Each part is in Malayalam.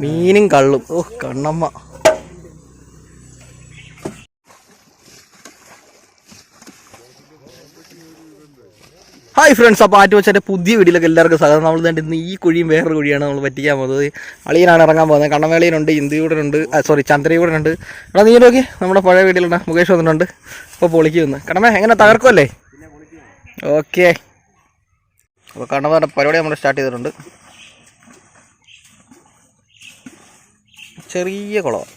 മീനും കള്ളും. ഓ കണ്ണമ്മ. ഹായ് ഫ്രണ്ട്സ് അപ്പോൾ ആറ്റ് വെച്ചാൽ പുതിയ വീട്ടിലൊക്കെ എല്ലാവർക്കും സ്വാഗതം. നമ്മൾ തന്നെ ഇന്ന് ഈ കുഴിയും വേറൊരു കുഴിയാണ് നമ്മൾ പറ്റിക്കാൻ പോകുന്നത്. അളിയനാണ് ഇറങ്ങാൻ പോകുന്നത്. കണ്ണമേളിയനുണ്ട് ഇന്ത്യയുടനുണ്ട് സോറി ചന്ദ്രയുടനുണ്ട് എടാ നീ നോക്കി നമ്മുടെ പഴയ വീട്ടിലുണ്ട്. മുകേഷ് വന്നിട്ടുണ്ട്. അപ്പോൾ പൊളിക്ക് വന്ന്. കണ്ണമേ എങ്ങനെ തകർക്കുമല്ലേ ഓക്കെ. അപ്പോൾ കണ്ണമ്മയുടെ പരിപാടി നമ്മൾ സ്റ്റാർട്ട് ചെയ്തിട്ടുണ്ട്. ചെറിയ കുളമാണ്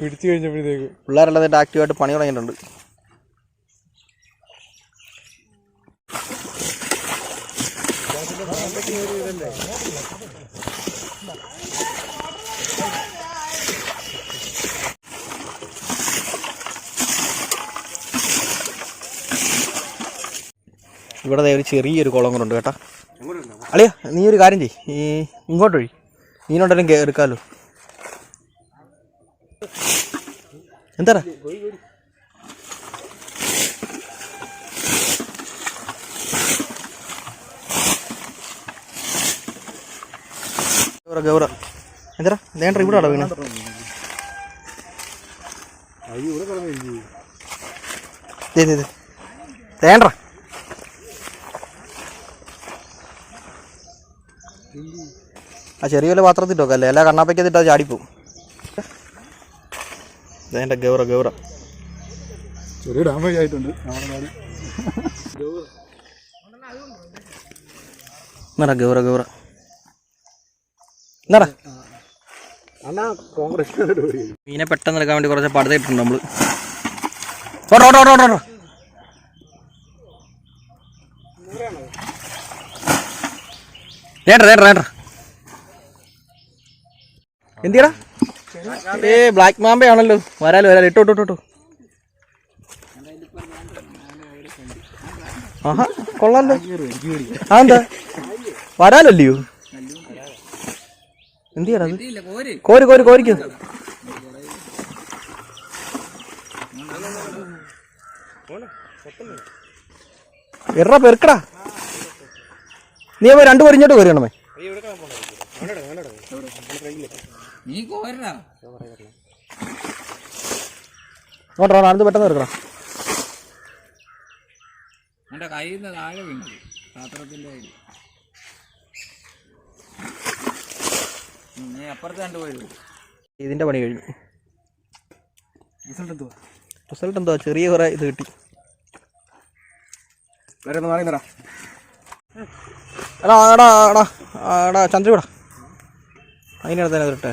പിടിച്ചു കഴിഞ്ഞപ്പോഴത്തേക്ക്. പിള്ളേരെല്ലാം അതിന്റെ ആക്റ്റീവായിട്ട് പണി തുടങ്ങിയിട്ടുണ്ട്. ഇവിടെ ഒരു ചെറിയൊരു കുളം കൂടെ ഉണ്ട് കേട്ടാ. അളിയ നീ ഒരു കാര്യം ചെയ്യ്. ഈ ഇങ്ങോട്ട് വഴി നീനോട്ടെല്ലാം എടുക്കാമല്ലോ എന്താടാ? ഗൗറ എന്താ നേണ്ട ഇവിടെ ആടോ ഇവിടെ കിടന്നു തേണ്ട ആ ചെറിയ വല്ല പാത്രത്തിട്ടൊക്കെ അല്ലേ? എല്ലാ കണ്ണാപ്പയ്ക്കത്തിട്ട് അത് ചാടിപ്പോവും. വേണ്ട ഗൗറ ഗൗറ. ചെറിയ ഡാമേജ് ആയിട്ടുണ്ട്. എന്നാടാ ഗൗറ ഗൗറ? എന്നാടാ? മീനെ പെട്ടെന്ന് എടുക്കാൻ വേണ്ടി കുറച്ച് പടുത്തിട്ടുണ്ട് നമ്മൾ. ഓട്ടോ ഓട്ടോ ഓട്ടോ ഓട്ടോ നേട്ട നേട്ട നേട്ട. എന്തിയടാ? ഏ ബ്ലാക്ക് മാമ്പയാണല്ലോ വരാലോ വരാലോ. ഇട്ടോ ഇട്ടോ ഇട്ടോ ആഹാ കൊള്ളാലോ. ആ എന്താ വരാലല്ലയോ? എന്തിയാടാ അത്? കോരി കോരി കോരിക്കോ. എറ പെറുക്കടാ. നീ അപ്പൊ രണ്ടു പൊരിഞ്ഞോട്ട് കോരിയണമേ നീ കോരടാ നോട്ടോ അടുത്ത് പെട്ടെന്ന് എടുക്കണം. എന്റെ കയ്യിൽ നിന്ന് താഴെ വീണത് പാത്രത്തിന്റെ കയ്യിൽ നീ അപ്പുറത്ത് കണ്ടുപോയത് ഇതിന്റെ പണി കഴിഞ്ഞു. റിസൾട്ട് എന്തുവാ? റിസൾട്ട് എന്തോ ചെറിയ കുറെ ഇത് കിട്ടി. വേറെ ഒന്ന് നിറ എടാ എടാ എടാ എടാ ചന്ദ്രവിടാ അതിനടുത്ത് തന്നെ വരട്ടെ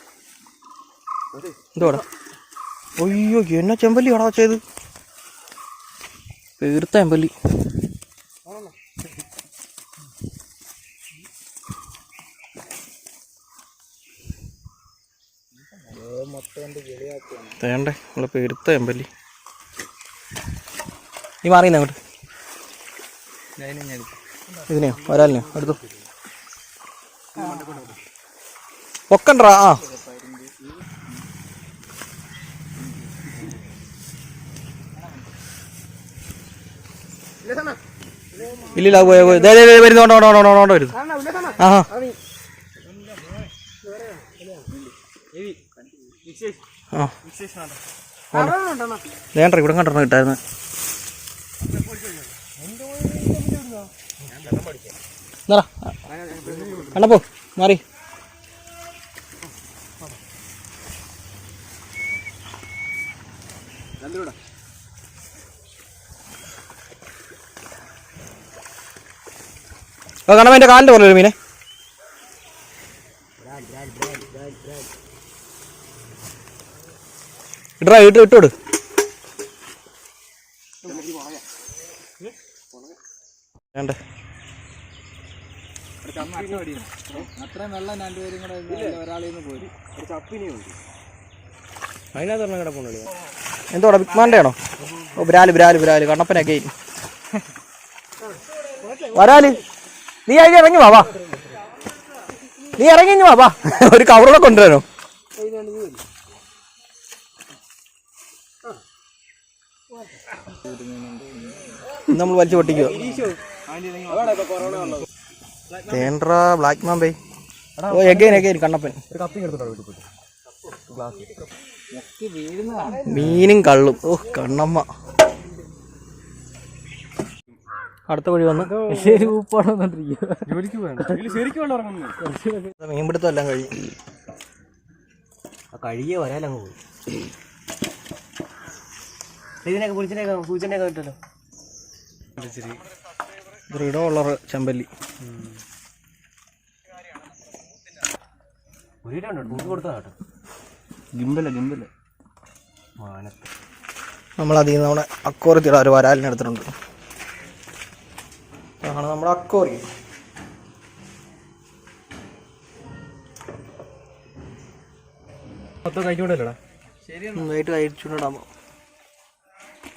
എന്തോടാ അയ്യോ എന്നാ ചെമ്പല്ലി ആടാ ചെയ്ത് തീർത്ത ചെമ്പല്ലി. തേണ്ടേ നമ്മളെ പേരുത്ത ചെമ്പല്ലി. നീ മാറിയില്ല അങ്ങോട്ട്? ഇതിനെയോ? വരാലിനെയോ? എടുത്തു. പൊക്കണ്ടാ ആ. ഇല്ലില്ല പോയ പോയി. ദേ, ദേ, ദേ, വരുന്നു ഓണ്ടോ വരുന്നു. ആ. വേണ്ട ഇവിടെ കണ്ടിരുന്നു കിട്ടായിരുന്നു. എന്നാ കണ്ടപ്പോ മാറി. ഓ കണ്ടപ്പോ എന്റെ കാലിന്റെ പറഞ്ഞൊരു മീനെ. ഇട്ടാ ഇട്ട് ഇട്ടോട് കിടപ്പുണ്ടല്ലോ എന്തോടാ ബിഗ്മാന്റെ ആണോ ഓ ബ്രാൽ ബ്രാൽ ബ്രാൽ കണ്ണപ്പനൊക്കെ വരാൽ. നീ അതിന് ഇറങ്ങി വാ വാ. നീ ഇറങ്ങി വാ വാ. ഒരു കവറൂടെ കൊണ്ടുവരാനോ നമ്മൾ വലിച്ചു പൊട്ടിക്കുക തേൻട്ര ബ്ലാക്ക് മാമ്പേ ഓ എഗൈൻ എഗൈൻ കണ്ണപ്പൻ. മീനും കള്ളും. ഓ കണ്ണമ്മ. അടുത്ത വഴി വന്ന് ശരി ഉപ്പാണ് വന്നോണ്ടിരിക്കുക മീൻപിടുത്തം എല്ലാം കഴിയും കഴുകിയ വരാലങ്ങ് പോയി. ഇതിനൊക്കെ പുളിച്ചിനൊക്കെ സൂചനയൊക്കെ കിട്ടല്ലോ ദൃഢമുള്ള ചെമ്പല്ലി. ഒരു നിന്ന് നമ്മുടെ തൂക്കി ഒരു കേട്ടോ ഗിമ്പല്ല ഗിമ്പല്ല മാനത്ത് നമ്മൾ അതിൽ നിന്ന് നമ്മുടെ അക്കോറത്തിയുടെ ഒരു വരാലിനെ ആണ് നമ്മുടെ അക്കോറി. മൊത്തം കഴിച്ചുകൊണ്ടല്ലോടാ നന്നായിട്ട് കഴിച്ചുകൊണ്ടിടാമോ